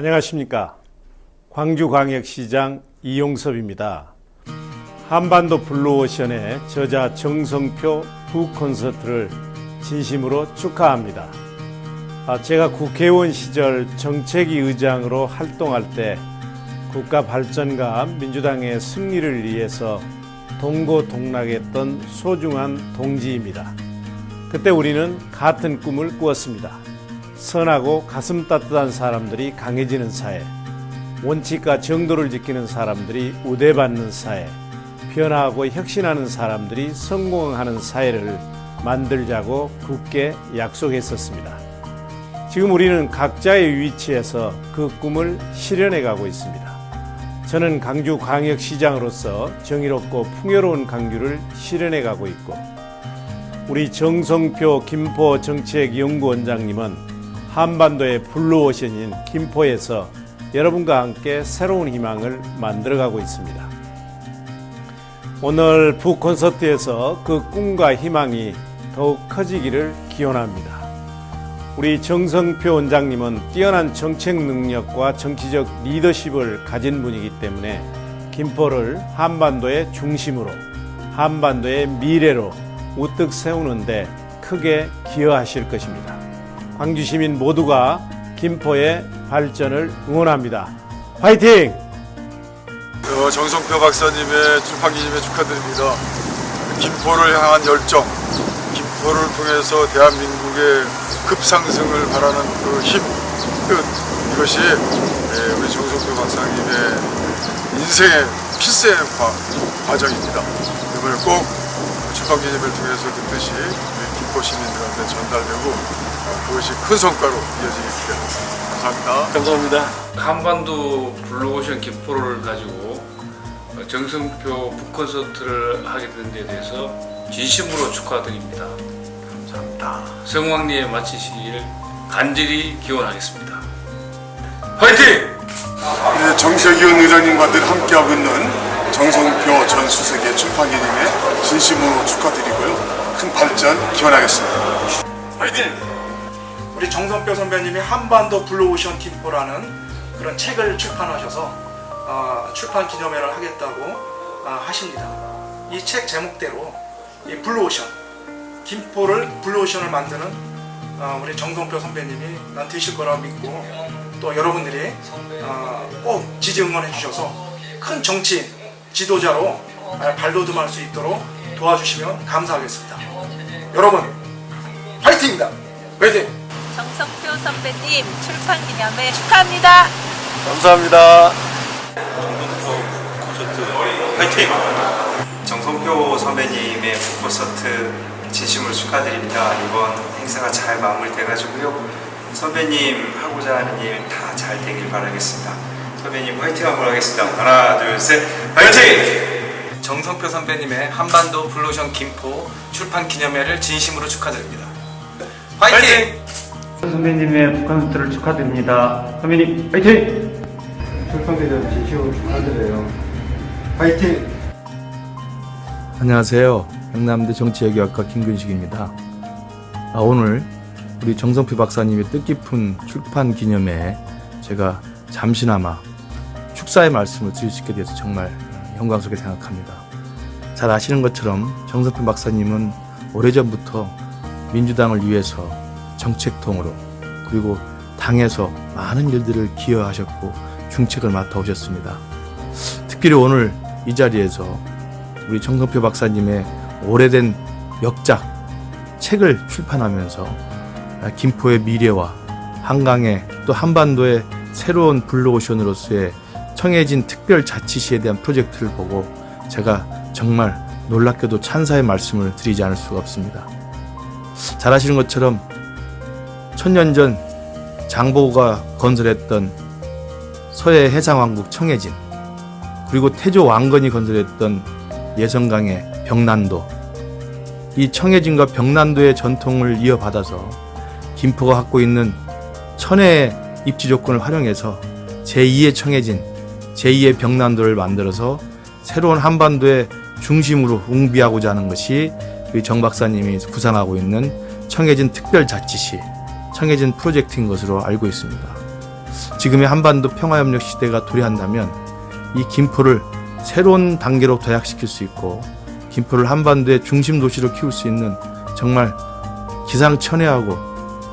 안녕하십니까. 광주광역시장 이용섭입니다. 한반도 블루오션의 저자 정성표 북콘서트를 진심으로 축하합니다. 아, 제가 국회의원 시절 정책위 의장으로 활동할 때 국가 발전과 민주당의 승리를 위해서 동고동락했던 소중한 동지입니다. 그때 우리는 같은 꿈을 꾸었습니다. 선하고 가슴 따뜻한 사람들이 강해지는 사회, 원칙과 정도를 지키는 사람들이 우대받는 사회, 변화하고 혁신하는 사람들이 성공하는 사회를 만들자고 굳게 약속했었습니다. 지금 우리는 각자의 위치에서 그 꿈을 실현해 가고 있습니다. 저는 강주 광역시장으로서 정의롭고 풍요로운 강주를 실현해 가고 있고, 우리 정성표 김포 정책연구원장님은 한반도의 블루오션인 김포에서 여러분과 함께 새로운 희망을 만들어가고 있습니다. 오늘 북콘서트에서 그 꿈과 희망이 더욱 커지기를 기원합니다. 우리 정성표 원장님은 뛰어난 정책 능력과 정치적 리더십을 가진 분이기 때문에 김포를 한반도의 중심으로 한반도의 미래로 우뚝 세우는데 크게 기여하실 것입니다. 광주 시민 모두가 김포의 발전을 응원합니다. 화이팅! 어, 정성표 박사님의 출판기념회 축하드립니다. 김포를 향한 열정, 김포를 통해서 대한민국의 급상승을 바라는 그 힘, 뜻 이것이 예, 우리 정성표 박사님의 인생의 과- 과정입니다. 이번에 꼭 출판기념회를 통해서 그 우리 김포 시민들한테 전달되고 어, 그것이 큰 성과로 이어지기 바랍니다. 감사합니다. 감사합니다. 한반도 블루오션 김포를 가지고 정성표 북콘서트를 하게 된 데 대해서 진심으로 축하드립니다. 감사합니다. 성황리에 마치시길 간절히 기원하겠습니다. 화이팅! 네, 정세기현 의장님과 늘 함께하고 있는 정성표 전 수석의 출판기념회 진심으로 축하드리고요. 큰 발전 기원하겠습니다. 화이팅! 우리 정선표 선배님이 한반도 블루오션 김포라는 그런 책을 출판하셔서 어, 출판 기념회를 하겠다고 어, 하십니다. 이 책 제목대로 이 블루오션 김포를 블루오션을 만드는 어, 우리 정선표 선배님이 난 되실 거라 믿고 또 여러분들이 어, 꼭 지지 응원해 주셔서 큰 정치인 지도자로 어, 발돋움할 수 있도록 도와주시면 감사하겠습니다. 여러분 파이팅입니다. 파이팅! 정성표 선배님 출판 기념회 축하합니다. 감사합니다. 정성표 선배님의 콘서트 진심으로 축하드립니다. 이번 행사가 잘 마무리돼가지고요. 선배님 하고자 하는 일 다 잘 되길 바라겠습니다. 선배님 화이팅 한번 하겠습니다. 하나, 둘, 셋, 화이팅! 정성표 선배님의 한반도 블루션 김포 출판 기념회를 진심으로 축하드립니다. 화이팅! 선배님의 북한스트를 축하드립니다. 선배님 화이팅! 출판기념 진심으로 축하드려요. 화이팅! 안녕하세요. 경남대 정치외교학과 김근식입니다. 아, 오늘 우리 정성표 박사님의 뜻깊은 출판 기념회에 제가 잠시나마 축사의 말씀을 드릴 수 있게 돼서 정말 어, 영광스럽게 생각합니다. 잘 아시는 것처럼 정성표 박사님은 오래전부터 민주당을 위해서 정책통으로 그리고 당에서 많은 일들을 기여하셨고 중책을 맡아오셨습니다. 특별히 오늘 이 자리에서 우리 정성표 박사님의 오래된 역작 책을 출판하면서 김포의 미래와 한강의 또 한반도의 새로운 블루오션으로서의 청해진 특별자치시에 대한 프로젝트를 보고 제가 정말 놀랍게도 찬사의 말씀을 드리지 않을 수가 없습니다. 잘 아시는 것처럼 천년 전 장보고가 건설했던 서해 해상왕국 청해진 그리고 태조 왕건이 건설했던 예성강의 병난도 이 청해진과 병난도의 전통을 이어받아서 김포가 갖고 있는 천혜의 입지 조건을 활용해서 제2의 청해진, 제2의 병난도를 만들어서 새로운 한반도의 중심으로 웅비하고자 하는 것이 우리 정 박사님이 구상하고 있는 청해진 특별자치시, 청해진 프로젝트인 것으로 알고 있습니다. 지금의 한반도 평화협력 시대가 도래한다면 이 김포를 새로운 단계로 도약시킬 수 있고 김포를 한반도의 중심 도시로 키울 수 있는 정말 기상천외하고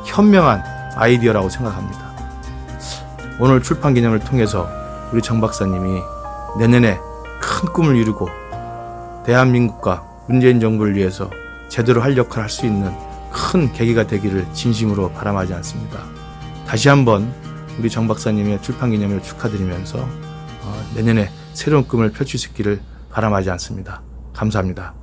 현명한 아이디어라고 생각합니다. 오늘 출판 기념을 통해서 우리 정 박사님이 내년에 큰 꿈을 이루고 대한민국과 문재인 정부를 위해서 제대로 할 역할을 할 수 있는 큰 계기가 되기를 진심으로 바람하지 않습니다. 다시 한번 우리 정 박사님의 출판 기념을 축하드리면서 어, 내년에 새로운 꿈을 펼칠 수 있기를 바람하지 않습니다. 감사합니다.